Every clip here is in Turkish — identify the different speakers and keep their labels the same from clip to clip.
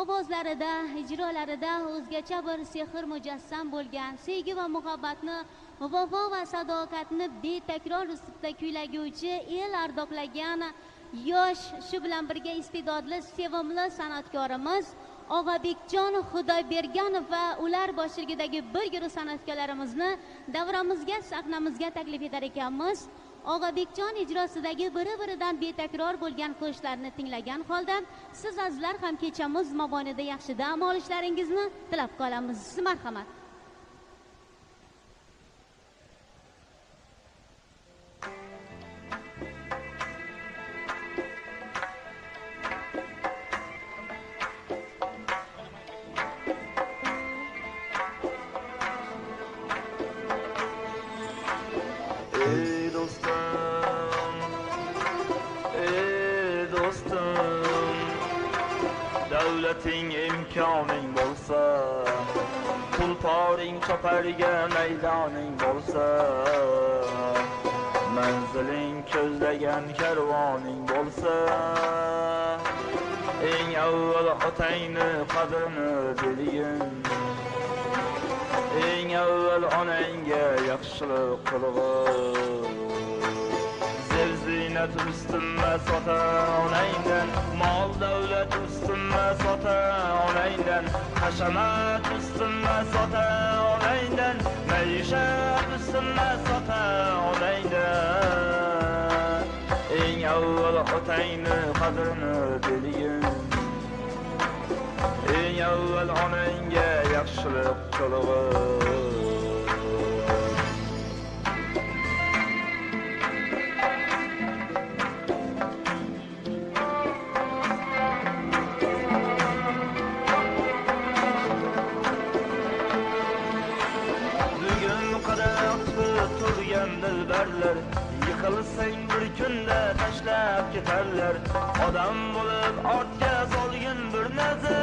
Speaker 1: ovozlarida ijrolarida o'zgacha bir sehr mujassam bo'lgan sevgi va muhabbatni vafo va sadoqatni betakror uslubda kuylaguvchi el ardoqlagan yosh shu bilan birga iste'dodli sevimli san'atkorimiz og'abekjon xudoyberganov va ular boshchiligidagi bir guruh san'atkorlarimizni davramizga sahnamizga taklif etar ekanmiz. Og'abekjon ijrosidagi biri biridan betakror bo'lgan qo'shiqlarni tinglagan holda siz azizlar ham kechamiz mobaynida yaxshi dam olishlaringizni tilab qolamiz. Marhamat.
Speaker 2: Imkoning bo'lsa tulporing chopariga maydoning bo'lsa Manziling ko'zlagan karvoning bo'lsa Eng avval otangni qadrini bilgin eng avval onangga yaxshilik qilg'in. Ziynat ustunmas sota onangdan mol davlat ustunmas sota onangdan. Hashamat ustunmas sota onangdan. Maishat ustunmas sota onangdan. Eng avval otangni qadrini bilgin. Eng avval onangga yaxshilik qilg'in. Kunda tashlab ketarlar odam bo'lib ortga solgin bir nazar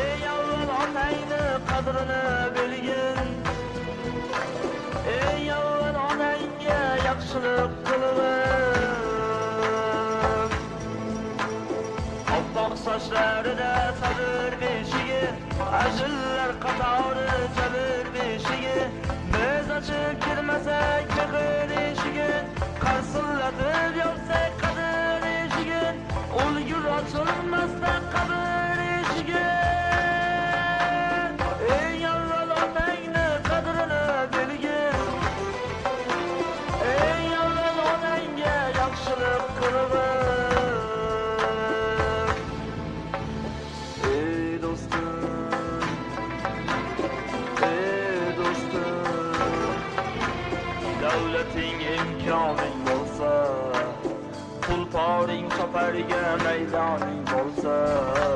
Speaker 2: ey avval otangni qadrini bilgin ey avval onangga yaxshilik qilgin Oppoq sochlarida sabr beshigi Ajillar qatori jabr beshigi Biz ochib kirmasak mehr Oh.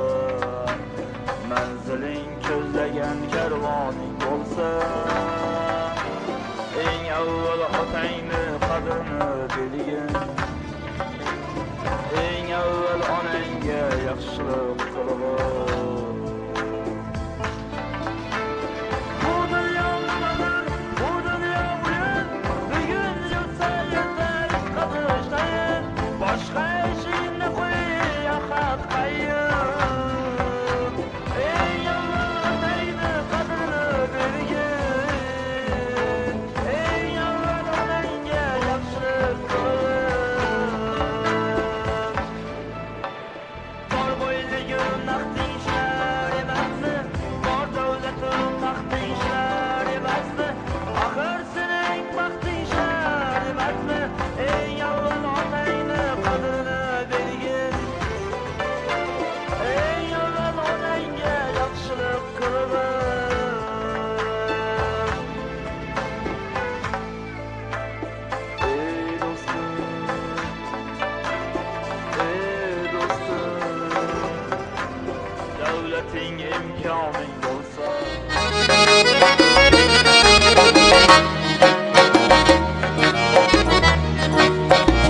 Speaker 2: İmkoning bo'lsa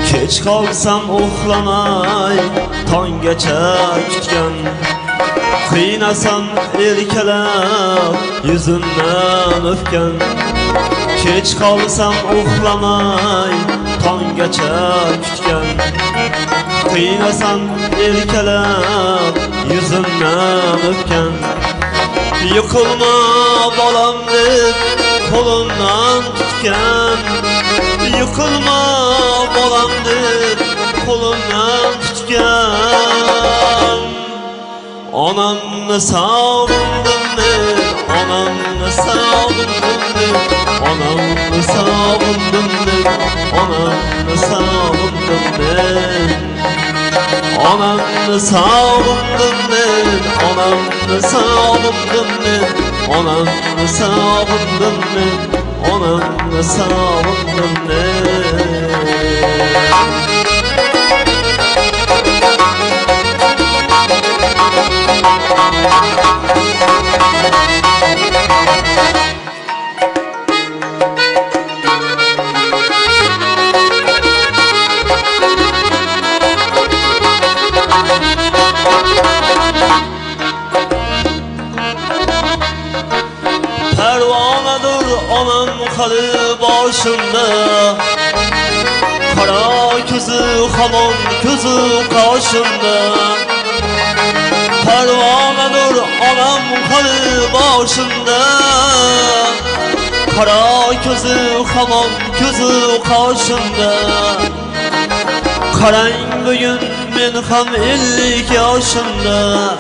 Speaker 3: Kech qolsam uxlamay tonggacha kutgan Qiynasam erkalab yuzimdan o'pgan Kech qolsam uxlamay tongacha kutgan qiynasan erkalab yuzimdan o'pgan Yıkılma balamdır kolundan tutken Yıkılma balamdır kolundan tutken Ananı savundum onamni sog'indim men onamni sog'indim men onamni sog'indim men onamni sog'indim men başımda Kara gözü halam gözü kaşımda Pervane nur anam kalı başımda. Kara gözü halam gözü kaşımda Karangıyım ben ham ellik yaşımda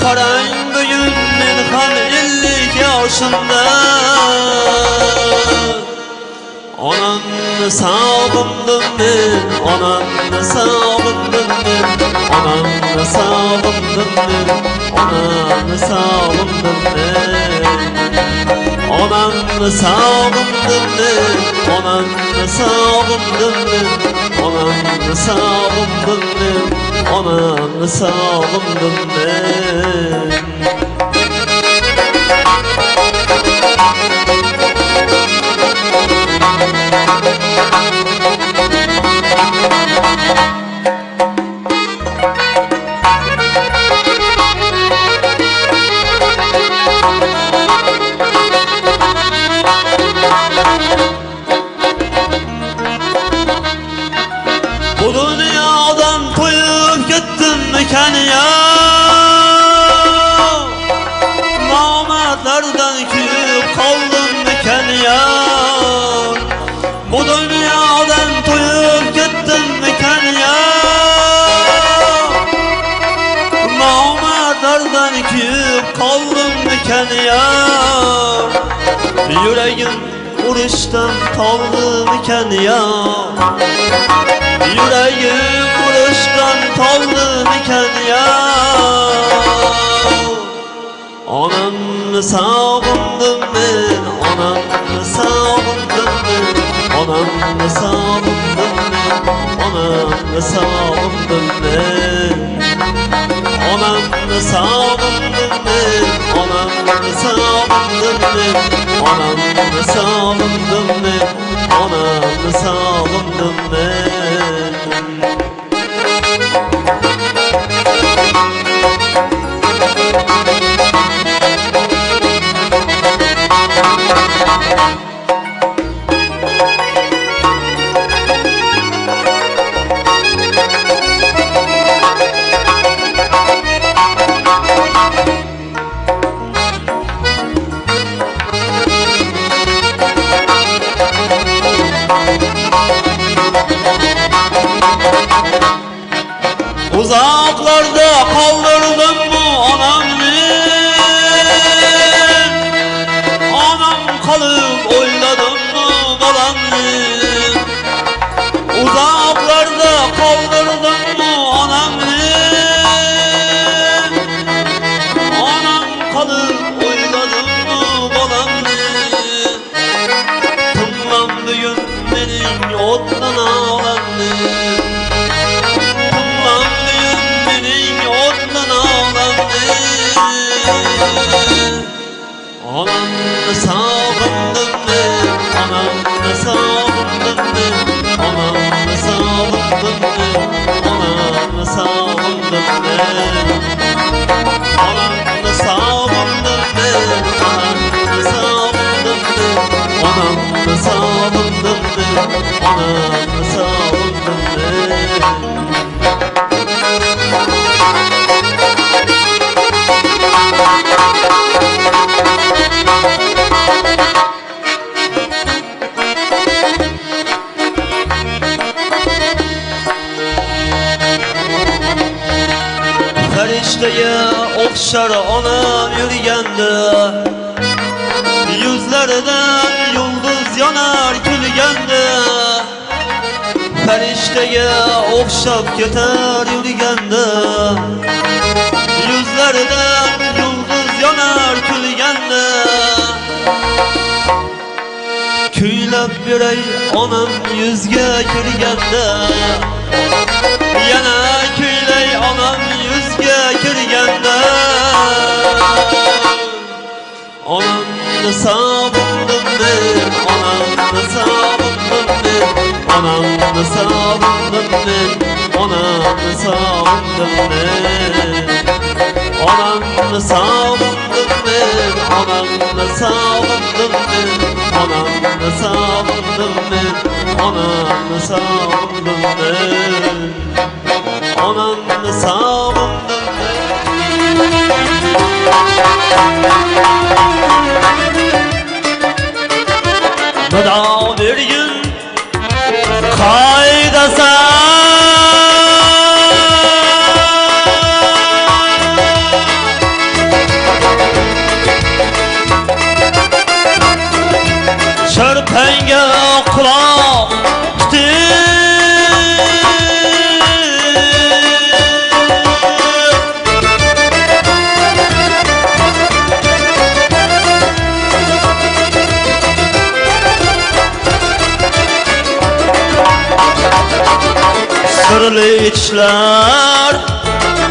Speaker 3: Karangıyım ben ham ellik yaşımda nasıl alındım ben Ona nasıl alındım ben Ona nasıl alındım ben Ona nasıl alındım ben Ona nasıl alındım ben Ona nasıl alındım ben Ona nasıl alındım ben Ona nasıl alındım ben Ağaçlardan küp kaldım diken ya. Yüreğim vuruştan tavlı diken ya. Yüreğim vuruştan tavlı diken ya. Anamı savundum ben, anamı savundum ben? Anamı savundum ben, anamı savundum ben? Onan savundun mu? Onan savundun mu? Onan savundun mu? Onan savundun mu? Uzaklarda kaldırdım mı anamı Anam kalıp oyladım mı balamı Uzaklarda kaldırdım mı anamı Anam kalıp oyladım mı balamı Tımlandı gün benim ottan ağlandı Anamı savundum mu? Anamı savundum mu? Anamı savundum mu? Anamı savundum mu? farishtaga o'xshar onam yurganda. Yuzlaridan yulduz yonar kulganda. Farishtaga o'xshab ketar yurganda. Yuzlarida Kuylab yuray onam yuzga kirganda. Yana kuylay onam yuzga kirganda. Onamni sog'indim men onamni sog'indim men onamni sog'indim men onamni sog'indim men onamni sog'indim men onamni sog'indim men Anamını savundum ben Anamını savundum ben Anamını savundum ben Bana bir gün kaydasa qilichlar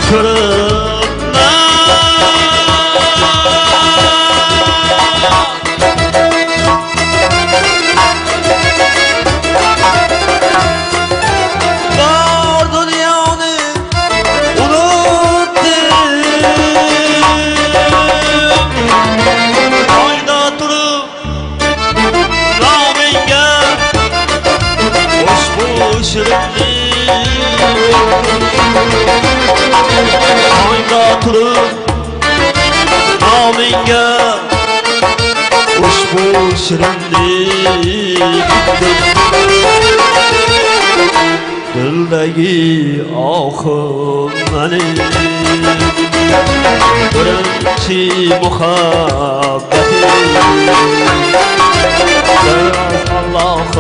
Speaker 3: ko'rib دلدگی آخ منی. برمچی مخبتی در الله